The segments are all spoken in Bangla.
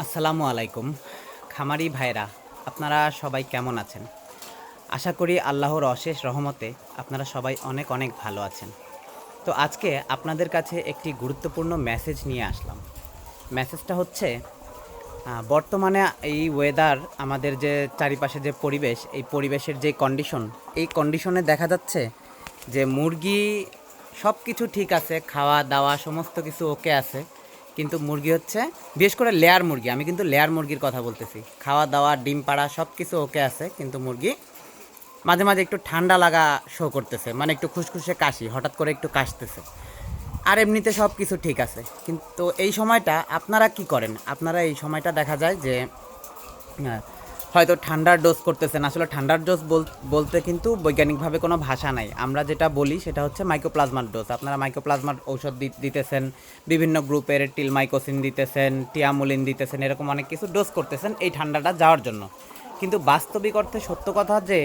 আসসালামু আলাইকুম। খামারি ভাইরা, আপনারা সবাই কেমন আছেন? আশা করি আল্লাহর অশেষ রহমতে আপনারা সবাই অনেক অনেক ভালো আছেন। তো আজকে আপনাদের কাছে একটি গুরুত্বপূর্ণ মেসেজ নিয়ে আসলাম। মেসেজটা হচ্ছে বর্তমানে এই ওয়েদার আমাদের যে চারিপাশে যে পরিবেশ, এই পরিবেশের যে কন্ডিশন এই কন্ডিশনে দেখা যাচ্ছে যে মুরগি সব কিছু ঠিক আছে খাওয়া দাওয়া সমস্ত কিছু ওকে আছে। কিন্তু মুরগি হচ্ছে, বিশেষ করে লেয়ার মুরগি, আমি কিন্তু লেয়ার মুরগির কথা বলতেছি। খাওয়া দাওয়া, ডিম পাড়া সব কিছু ওকে আছে, কিন্তু মুরগি মাঝে মাঝে একটু ঠান্ডা লাগা শো করতেছে মানে একটু খুশখুশে কাশি, হঠাৎ করে একটু কাশতেছে। আর এমনিতে সব কিছু ঠিক আছে, কিন্তু এই সময়টা আপনারা কি করেন? আপনারা এই সময়টা দেখা যায় যে হয়তো ঠান্ডার ডোজ করতেছেন। আসলে ঠান্ডার ডোজ বলতে কিন্তু বৈজ্ঞানিকভাবে কোনো ভাষা নাই। আমরা যেটা বলি সেটা হচ্ছে মাইক্রোপ্লাজমার ডোজ আপনারা মাইক্রোপ্লাজমার ঔষধ দিতেছেন, বিভিন্ন গ্রুপের টিলমাইকোসিন দিতেছেন টিয়ামুলিন দিতেছেন, এরকম অনেক কিছু ডোজ করতেছেন এই ঠান্ডাটা যাওয়ার জন্য। কিন্তু বাস্তবিক অর্থে সত্য কথা যে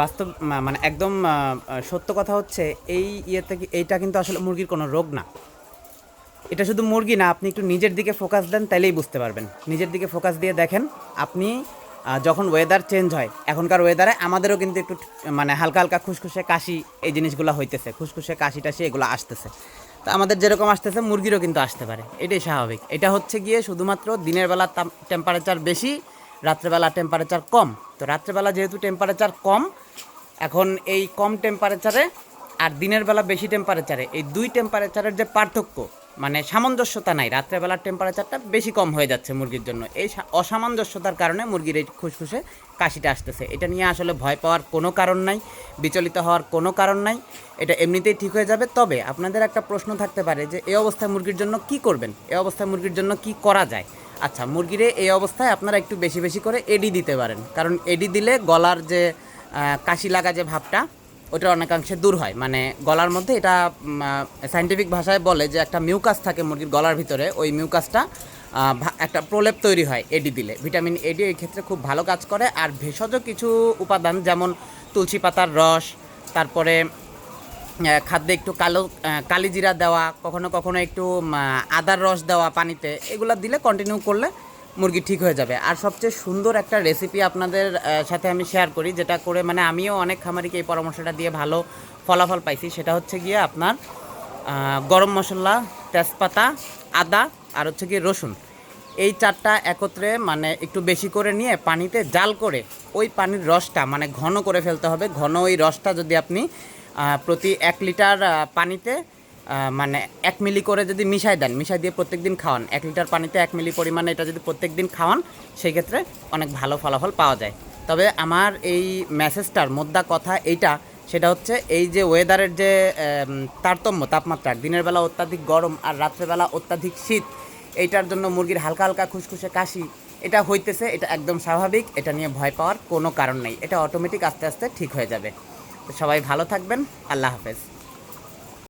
বাস্তব মানে একদম সত্য কথা হচ্ছে এই ইয়েতে এইটা কিন্তু আসলে মুরগির কোনো রোগ না। এটা শুধু মুরগি না, আপনি একটু নিজের দিকে ফোকাস দেন, তাইলেই বুঝতে পারবেন। নিজের দিকে ফোকাস দিয়ে দেখেন, আপনি যখন ওয়েদার চেঞ্জ হয়, এখনকার ওয়েদারে আমাদেরও কিন্তু একটু মানে হালকা হালকা খুসখুসে কাশি এই জিনিসগুলো হইতেছে। খুসখুসে কাশি টাশি এগুলো আসতেছে। তো আমাদের যেরকম আসতেছে, মুরগিরও কিন্তু আসতে পারে। এটাই স্বাভাবিক। এটা হচ্ছে গিয়ে শুধুমাত্র দিনের বেলা টেম্পারেচার বেশি, রাত্রেবেলা টেম্পারেচার কম। তো রাত্রেবেলা যেহেতু টেম্পারেচার কম, এখন এই কম টেম্পারেচারে আর দিনের বেলা বেশি টেম্পারেচারে এই দুই টেম্পারেচারের যে পার্থক্য মানে সামঞ্জস্যতা নাই। রাত্রেবেলার টেম্পারেচারটা বেশি কম হয়ে যাচ্ছে মুরগির জন্য। এই অসামঞ্জস্যতার কারণে মুরগির এই খুসখুসে কাশিটা আসতেছে। এটা নিয়ে আসলে ভয় পাওয়ার কোনো কারণ নাই, বিচলিত হওয়ার কোনো কারণ নাই। এটা এমনিতেই ঠিক হয়ে যাবে। তবে আপনাদের একটা প্রশ্ন থাকতে পারে যে, এই অবস্থায় মুরগির জন্য কি করবেন? এই অবস্থায় মুরগির জন্য কি করা যায়? আচ্ছা মুরগিরে এই অবস্থায় আপনারা একটু বেশি বেশি করে এডি দিতে পারেন। কারণ এডি দিলে গলার যে কাশি লাগা যে ভাবটা ওটা অনেকাংশে দূর হয়। মানে গলার মধ্যে এটা সাইন্টিফিক ভাষায় বলে যে একটা মিউকাস থাকে মুরগির গলার ভিতরে, ওই মিউকাসটা একটা প্রলেপ তৈরি হয় এডি দিলে। ভিটামিন এডি এই ক্ষেত্রে খুব ভালো কাজ করে। আর ভেষজ কিছু উপাদান যেমন তুলসী পাতার রস, তারপরে খাদ্যে একটু কালো কালিজিরা দেওয়া, কখনো কখনো একটু আদার রস দেওয়া পানিতে, এগুলো দিলে কন্টিনিউ করলে মুরগি ঠিক হয়ে যাবে। আর সবচেয়ে সুন্দর একটা রেসিপি আপনাদের সাথে আমি শেয়ার করি, যেটা করে মানে আমিও অনেক খামারিকে এই পরামর্শটা দিয়ে ভালো ফলাফল পাইছি। সেটা হচ্ছে গিয়ে আপনার গরম মশলা, তেজপাতা, আদা, আর হচ্ছে গিয়ে রসুন। এই চারটা একত্রে মানে একটু বেশি করে নিয়ে পানিতে জাল করে ওই পানির রসটা মানে ঘন করে ফেলতে হবে। ঘন ওই রসটা যদি আপনি প্রতি এক লিটার পানিতে মানে এক মিলি করে যদি মিশাই দেন, মিশাই দিয়ে প্রত্যেক দিন খাওয়ান। এক লিটার পানিতে এক মিলি পরিমাণে এটা যদি প্রত্যেক দিন খাওয়ান সেই ক্ষেত্রে অনেক ভালো ফলাফল পাওয়া যায়। তবে আমার এই মেসেজটার মোদ্দা কথা এইটা, সেটা হচ্ছে এই যে ওয়েদারের যে তারতম্য, তাপমাত্রা, দিনের বেলা অত্যাধিক গরম আর রাত্রেবেলা অত্যাধিক শীত, এইটার জন্য মুরগির হালকা হালকা খুসখুসে কাশি, এটা হইতেছে, এটা একদম স্বাভাবিক, এটা নিয়ে ভয় পাওয়ার কোনো কারণ নেই। এটা অটোমেটিক আস্তে আস্তে ঠিক হয়ে যাবে। সবাই ভালো থাকবেন, আল্লাহ হাফেজ।